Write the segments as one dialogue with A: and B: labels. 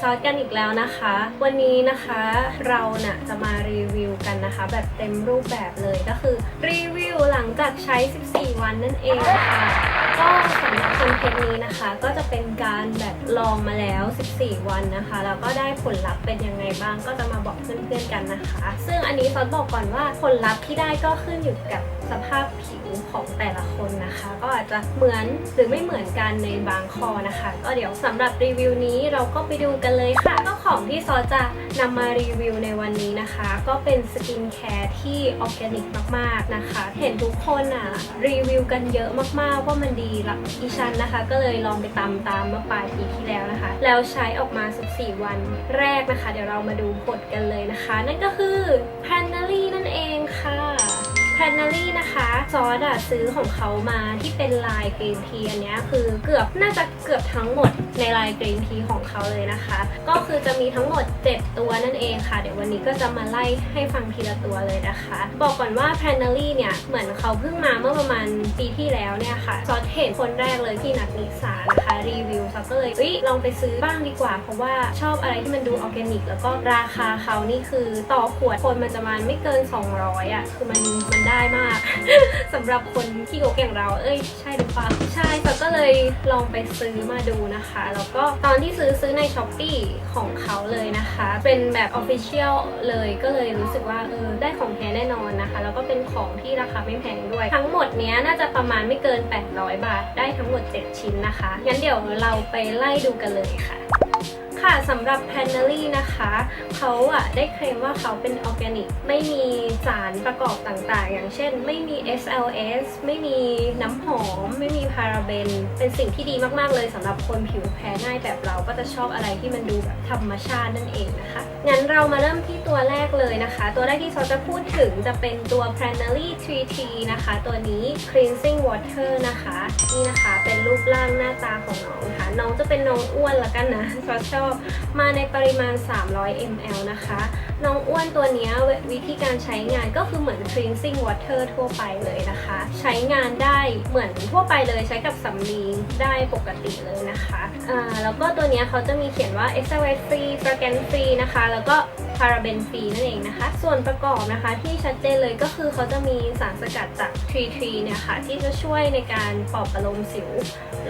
A: ซอสกันอีกแล้วนะคะ วันนี้นะคะเราน่ะจะมารีวิวกันนะคะ แบบเต็มรูปแบบเลยก็คือรีวิวหลังจากใช้ 14 วันนั่นเองค่ะก็สำหรับคอนเทนต์นี้นะคะ ก็จะเป็นการแบบลองมาแล้ว 14 วันนะคะแล้วก็ได้ผลลัพธ์เป็นยังไงบ้างก็จะมาบอกเพื่อนๆกันนะคะ ซึ่งอันนี้ซอสบอกก่อนว่าผลลัพธ์ที่ได้ก็ขึ้นอยู่กับ สภาพผิวของแต่ละคนนะคะ ก็อาจจะเหมือนหรือไม่เหมือนกันในบางข้อนะคะ ก็เดี๋ยวสำหรับรีวิวนี้เราก็ไปดูกันเลยค่ะก็ของที่ซอจะนำมารีวิวในวันนี้นะคะ ก็เป็นสกินแคร์ที่ออร์แกนิกมากๆนะคะ เห็นทุกคนอะรีวิวกันเยอะมากๆว่ามันดีละอีชันนะคะ ก็เลยลองไปตามตามเมื่อปลายปีที่แล้วนะคะ แล้วใช้ออกมา 14 วันแรกนะคะ เดี๋ยวเรามาดูผลกันเลยนะคะ นั่นก็คือ p a n n a r y นั่นเองค่ะ นนารีนะคะซอสอะซื้อของเขามาที่เป็นลายกรีนทีอันนี้คือเกือบน่าจะเกือบทั้งหมดในลายกรีนทีของเขาเลยนะคะ ก็คือจะมีทั้งหมด 7 ตัวนั่นเองค่ะ เดี๋ยววันนี้ก็จะมาไล่ให้ฟังทีละตัวเลยนะคะ บอกก่อนว่าแพนนารีเนี่ยเหมือนเขาเพิ่งมาเมื่อประมาณปีที่แล้วเนี่ยค่ะซอสเห็นคนแรกเลยที่นักนิสานะคะ รีวิวซอสก็เลยเฮ้ยลองไปซื้อบ้างดีกว่า เพราะว่าชอบอะไรที่มันดูออร์แกนิก แล้วก็ราคาเขานี่คือต่อขวดคนมันจะมาไม่เกิน 200อะคือมันมันได้มาก สำหรับคนที่โกอย่างเรา เอ้ยใช่หรือเปล่าใช่แต่ก็เลยลองไปซื้อมาดูนะคะ แล้วก็ตอนที่ซื้อซื้อในช้อปปีของเขาเลยนะคะ เป็นแบบ Official เลยก็เลยรู้สึกว่าเออได้ของแท้แน่นอนนะคะ แล้วก็เป็นของที่ราคาไม่แพงด้วย ทั้งหมดเนี้ยน่าจะประมาณไม่เกิน 800 บาท ได้ทั้งหมด 7 ชิ้นนะคะงั้นเดี๋ยวเราไปไล่ดูกันเลยค่ะค่ะสำหรับ p a n n e r y นะคะ เขาอะได้เคลมว่าเขาเป็นออร์แกนิกไม่มีสารประกอบต่างๆ อย่างเช่น ไม่มี SLS ไม่มีน้ำหอม ไม่มีพาราเบน เป็นสิ่งที่ดีมากๆเลยสำหรับคนผิวแพ้ง่ายแบบเราก็จะชอบอะไรที่มันดูแบบธรรมชาตินั่นเองนะคะ งั้นเรามาเริ่มที่ตัวแรกเลยนะคะ ตัวแรกที่เราจะพูดถึงจะเป็นตัว p a n n e r y 3T นะคะ ตัวนี้ cleansing water นะคะ นี่นะคะเป็นรูปร่างหน้าตาของน้องค่ะ น้องจะเป็นน้องอ้วนละกันนะซอชอบมาในปริมาณ 300 ml นะคะ น้องอ้วนตัวเนี้ยวิธีการใช้งานก็คือเหมือน cleansing water ทั่วไปเลยนะคะ ใช้งานได้เหมือนทั่วไปเลยใช้กับสำลีได้ปกติเลยนะคะอ่าแล้วก็ตัวนี้เขาจะมีเขียนว่า SLS free fragrance free นะคะ แล้วก็ paraben free นั่นเองนะคะ ส่วนประกอบนะคะที่ชัดเจนเลยก็คือเขาจะมีสารสกัดจาก tree tree เนี่ยค่ะที่จะช่วยในการปลอบประโลมสิว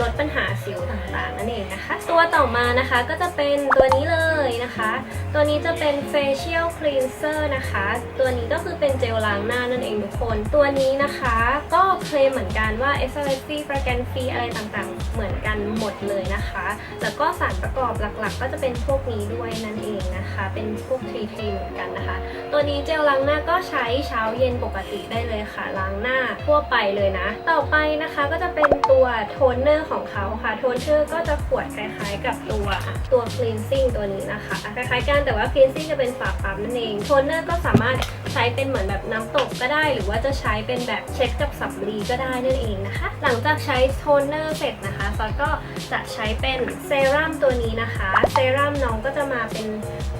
A: ลดปัญหาสิวต่างๆนั่นเองนะคะ ตัวต่อมานะคะก็จะเป็นตัวนี้เลยนะคะ ตัวนี้จะเป็น facial cleanser นะคะ ตัวนี้ก็คือเป็นเจลล้างหน้านั่นเองทุกคน ตัวนี้นะคะก็เคลมเหมือนกันว่า SLS free fragrance free อะไรต่างๆ เหมือนกันหมดเลยนะคะ แล้วก็สารประกอบหลักๆ ก็จะเป็นพวกนี้ด้วยนั่นเองนะคะ เป็นพวก 3G เหมือนกันนะคะ ตัวนี้เจลล้างหน้าก็ใช้เช้าเย็นปกติได้เลยค่ะ ล้างหน้าทั่วไปเลยนะ ต่อไปนะคะก็จะเป็นตัวโทนเนอร์ของเขาค่ะ โทนเนอร์ก็จะขวดคล้ายๆ กับตัวตัว cleansing ตัวนี้นะคะ คล้ายๆกันแต่ว่า cleansing จะเป็นฝาปั๊มนั่นเอง โทนเนอร์ก็สามารถ ใช้เป็นเหมือนแบบน้ำตกก็ได้ หรือว่าจะใช้เป็นแบบเช็ดกับสำลีก็ได้นั่นเองนะคะ หลังจากใช้โทนเนอร์เสร็จนะคะซอสก็จะใช้เป็นเซรั่มตัวนี้นะคะ เซรั่มน้องก็จะมาเป็น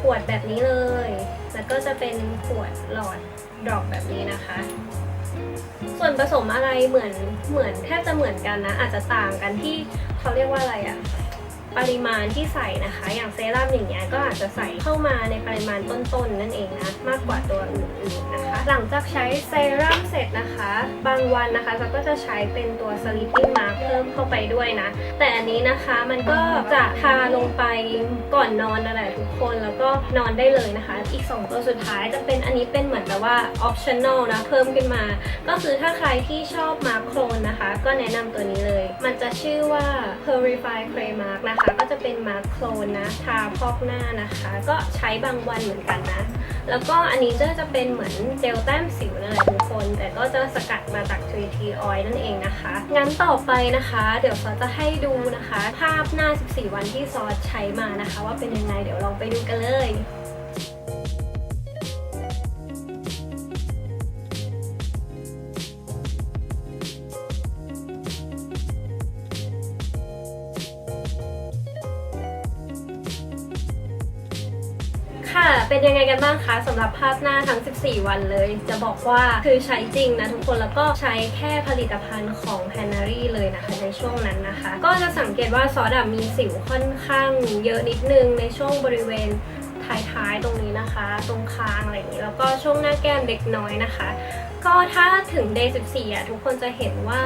A: ขวดแบบนี้เลย แล้วก็จะเป็นขวดหลอดดอปแบบนี้นะคะส่วนผสมอะไรเหมือนเหมือนแทบจะเหมือนกันนะ อาจจะต่างกันที่เขาเรียกว่าอะไรอะ ปริมาณที่ใส่นะคะ อย่างเซรั่มอย่างเงี้ยก็อาจจะใส่เข้ามาในปริมาณต้นๆนั่นเองนะมากกว่าตัวอื่นๆนะคะ หลังจากใช้เซรั่มเสร็จนะคะ บางวันนะคะเราก็จะใช้เป็นตัว sleeping mask เพิ่มเข้าไปด้วยนะ แต่อันนี้นะคะมันก็จะทาลงไปก่อนนอนนั่นแหละทุกคนแล้วก็นอนได้เลยนะคะ อีก 2 ตัวสุดท้ายจะเป็นอันนี้เป็นเหมือนแบบว่า optional นะเพิ่มขึ้นมา ก็คือถ้าใครที่ชอบมาโครนนะคะ ก็แนะนำตัวนี้เลย มันจะชื่อว่า purify clay mask นะคะก็จะเป็นมาร์คโครนนะทาพอกหน้านะคะ ก็ใช้บางวันเหมือนกันนะ แล้วก็อันนี้จะจะเป็นเหมือนเจลแต้มสิวนั่นแหละทุกคน แต่ก็จะสกัดมาจาก 3T oil นั่นเองนะคะงั้นต่อไปนะคะ เดี๋ยวซอจะให้ดูนะคะ ภาพหน้า 14 วันที่ซอสใช้มานะคะ ว่าเป็นยังไงเดี๋ยวลองไปดูกันเลย เป็นยังไงกันบ้างคะสำหรับภาพหน้าทั้ง 14 วันเลย จะบอกว่าคือใช้จริงนะทุกคนแล้วก็ใช้แค่ผลิตภัณฑ์ของ p a n a r y เลยนะคะในช่วงนั้นนะคะ ก็จะสังเกตว่าซอสมีสิวค่อนข้างเยอะนิดนึงในช่วงบริเวณท้ายๆตรงนี้นะคะ ตรงคางอะไรอย่างนี้ แล้วก็ช่วงหน้าแก้มเล็กน้อยนะคะ ก็ถ้าถึง day 14อะทุกคนจะเห็นว่า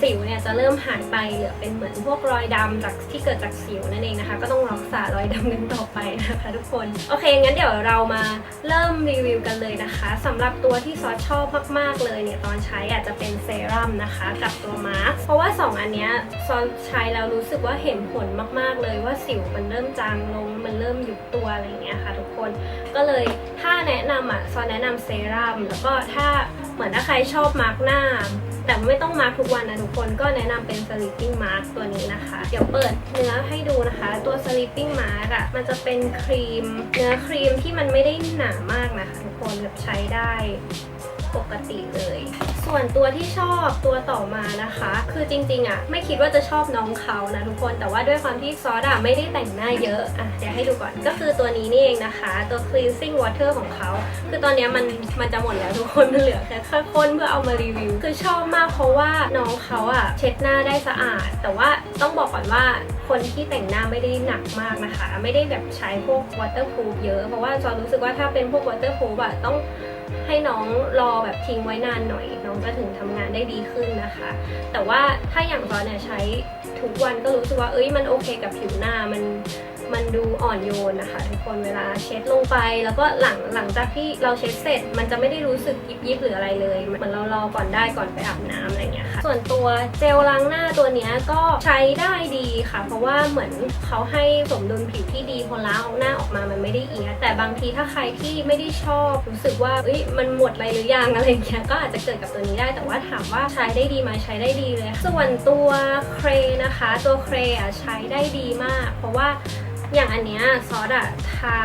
A: สิวเนี่ยจะเริ่มหายไปเหลือเป็นเหมือนพวกรอยดำจากที่เกิดจากสิวนั่นเองนะคะ ก็ต้องรักษารอยดำกันต่อไปนะคะทุกคน โอเค งั้นเดี๋ยวเรามาเริ่มรีวิวกันเลยนะคะสำหรับตัวที่ซอสชอบมากๆเลยเนี่ยตอนใช้อาจจะเป็นเซรั่มนะคะกับตัวมาร์คเพราะว่า 2 อันเนี้ยซอสใช้แล้วรู้สึกว่าเห็นผลมากๆเลยว่าสิวมันเริ่มจางลงมันเริ่มยุบตัวอะไรอย่างเงี้ยค่ะ ทุกคนก็เลยถ้าแนะนำอะซอสแนะนำเซรั่มแล้วก็ถ้าเหมือนถ้าใครชอบมาร์กหน้า แต่ไม่ต้องมาร์กทุกวันนะทุกคนก็แนะนำเป็น sleeping mask ตัวนี้นะคะ เดี๋ยวเปิดเนื้อให้ดูนะคะ ตัว sleeping mask อะมันจะเป็นครีม เนื้อครีมที่มันไม่ได้หนามากนะคะ ทุกคนแบบใช้ได้ ปกติเลย ส่วนตัวที่ชอบตัวต่อมานะคะ คือจริงๆอะไม่คิดว่าจะชอบน้องเขานะทุกคนแต่ว่าด้วยความที่ซอสอะไม่ได้แต่งหน้าเยอะอะเดี๋ยวให้ดูก่อนก็คือตัวนี้นี่เองนะคะ ตัว cleansing water ของเขา คือตอนนี้มันมันจะหมดแล้วทุกคนมันเหลือแค่ค่ข้นเพื่อเอามารีวิว คือชอบมากเพราะว่าน้องเขาอะเช็ดหน้าได้สะอาด แต่ว่าต้องบอกก่อนว่าคนที่แต่งหน้าไม่ได้หนักมากนะคะ ไม่ได้แบบใช้พวก waterproof เยอะ เพราะว่าจอรู้สึกว่าถ้าเป็นพวก waterproof อะต้อง ให้น้องรอแบบทิ้งไว้นานหน่อย น้องจะถึงทำงานได้ดีขึ้นนะคะ แต่ว่าถ้าอย่างตอเนี่ยใช้ทุกวันก็รู้สึกว่าเอ้ยมันโอเคกับผิวหน้ามันมันดูอ่อนโยนนะคะ ทุกคนเวลาเช็ดลงไป แล้วก็หลังหลังจากที่เราเช็ดเสร็จ มันจะไม่ได้รู้สึกยิบยิบหรืออะไรเลยเหมือนเรารอก่อนได้ก่อนไปอาบน้ำอะไรเงี้ยค่ะ ส่วนตัวเจลล้างหน้าตัวนี้ก็ใช้ได้ดีค่ะ เพราะว่าเหมือนเขาให้สมดุลผิวที่ดีพอล้างหน้าออกมามันไม่ได้เอียดแต่บางทีถ้าใครที่ไม่ได้ชอบรู้สึกว่าเอ้ยมันหมดอะไรหรือยังอะไรเงี้ยก็อาจจะเกิดกับตัวนี้ได้ แต่ว่าถามว่าใช้ได้ดีไหมใช้ได้ดีเลย ส่วนตัวเครนะคะ ตัวเครอะใช้ได้ดีมาก เพราะว่าอย่างอันเนี้ยซอสอะทา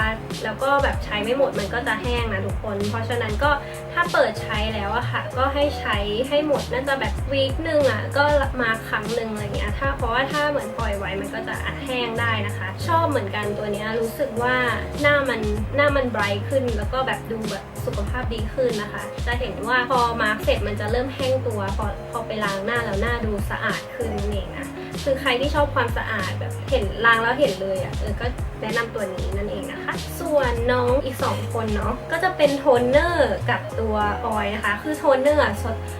A: แล้วก็แบบใช้ไม่หมดมันก็จะแห้งนะทุกคน เพราะฉะนั้นก็ ถ้าเปิดใช้แล้วอะค่ะ ก็ให้ใช้ให้หมดน่าจะแบบวีคหนึ่งอะก็มาครั้งหนึ่งอะไรเงี้ยถ้าเพราะว่าถ้าเหมือนปล่อยไว้มันก็จะแห้งได้นะคะ ชอบเหมือนกันตัวนี้รู้สึกว่าหน้ามันหน้ามันไบรท์ขึ้น แล้วก็แบบดูแบบสุขภาพดีขึ้นนะคะ จะเห็นว่าพอมาร์กเสร็จมันจะเริ่มแห้งตัวพอพอไปล้างหน้าแล้วหน้าดูสะอาดขึ้นนั่นเองนะคือใครที่ชอบความสะอาดแบบเห็นล้างแล้วเห็นเลยอะ่ะเออก็แนะนำตัวนี้นั่นเองนะคะ ส่วนน้องอีก 2 คนเนาะก็จะเป็นโทนเนอร์กับตัวัวออยนะคะ คือโทนเนอร์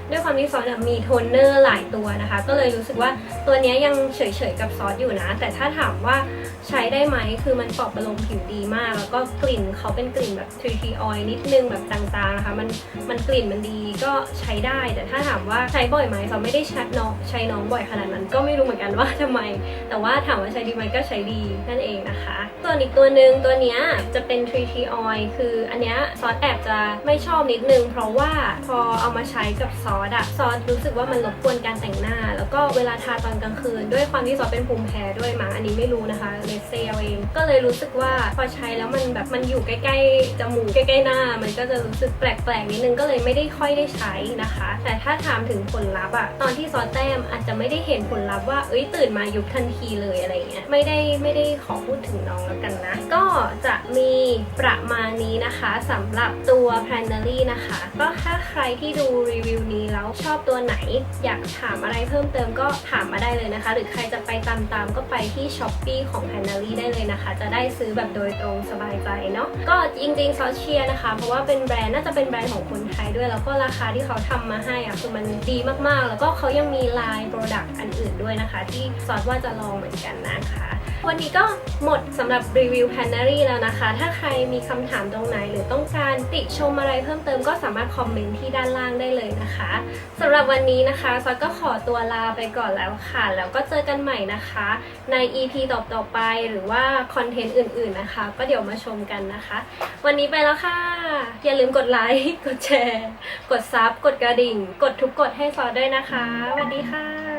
A: ด้วยความที่ซอสมีโทนเนอร์หลายตัวนะคะ ก็เลยรู้สึกว่าตัวนี้ยังเฉยๆกับซอสอยู่นะ แต่ถ้าถามว่าใช้ได้ไหมคือมันปลอบประโลมผิวดีมาก แล้วก็กลิ่นเขาเป็นกลิ่นแบบทรีทีออยนิดนึงแบบจางๆนะคะ มันมันกลิ่นมันดีก็ใช้ได้ แต่ถ้าถามว่าใช้บ่อยไหมซอสไม่ได้ใช้น้องใช้น้องบ่อยขนาดนั้น ก็ไม่รู้เหมือนกันว่าทำไม แต่ว่าถามว่าใช้ดีไหมก็ใช้ดีนั่นเองนะคะส่วอีกตัวหนึ่งตัวนี้จะเป็น 3T Oil คืออันเนี้ยซอสแอบจะไม่ชอบนิดนึงเพราะว่าพอเอามาใช้กับซอสอะซอสรู้สึกว่ามันรบกวนการแต่งหน้า แล้วก็เวลาทาตอนกลางคืน ด้วยความที่ซอสเป็นภูมิแพ้ด้วยมั้งอันนี้ไม่รู้นะคะเลเซลเอง ก็เลยรู้สึกว่าพอใช้แล้วมันแบบมันอยู่ใกล้ๆจมูกใกล้ๆหน้า มันก็จะรู้สึกแปลกๆนิดนึงก็เลยไม่ได้ค่อยได้ใช้นะคะ แต่ถ้าถามถึงผลลัพธ์อะตอนที่ซอสแต้มอาจจะไม่ได้เห็นผลลัพธ์ว่าเอ้ยตื่นมายุบทันทีเลยอะไรเงี้ยไม่ได้ไม่ได้ขอพูดถึงน้องแล้วกันนะ ก็จะมีประมาณนี้นะคะสำหรับตัว p a n a l y นะคะก็ถ้าใครที่ดูรีวิวนี้แล้วชอบตัวไหน อยากถามอะไรเพิ่มเติมก็ถามมาได้เลยนะคะ หรือใครจะไปตามๆก็ไปที่ s h อ p e e ของ p a n a l y ได้เลยนะคะ จะได้ซื้อแบบโดยตรงสบายใจเนาะก็จริงๆซอเชียนะคะ เพราะว่าเป็นแบรนด์น่าจะเป็นแบรนด์ของคนไทยด้วย แล้วก็ราคาที่เขาทำมาให้อะคือมันดีมากๆ แล้วก็เขายังมีลายโปรดักต์อันอื่นด้วยนะคะ ที่ซอสว่าจะลองเหมือนกันนะคะ วันนี้ก็หมดสำหรับรีวิว p a n a r y แล้วนะคะ ถ้าใครมีคำถามตรงไหน หรือต้องการติชมอะไรเพิ่มเติมก็สามารถคอมเมนต์ที่ด้านล่างได้เลยนะคะสำหรับวันนี้นะคะซอสก็ขอตัวลาไปก่อนแล้วค่ะ แล้วก็เจอกันใหม่นะคะ ใน EP ต่อๆไปหรือว่าคอนเทนต์อื่นๆนะคะ ก็เดี๋ยวมาชมกันนะคะ วันนี้ไปแล้วค่ะ อย่าลืมกดไลค์กดแชร์ กดซับกดกระดิ่ง กดทุกกดให้ซอสด้วยนะคะสวัสดีค่ะ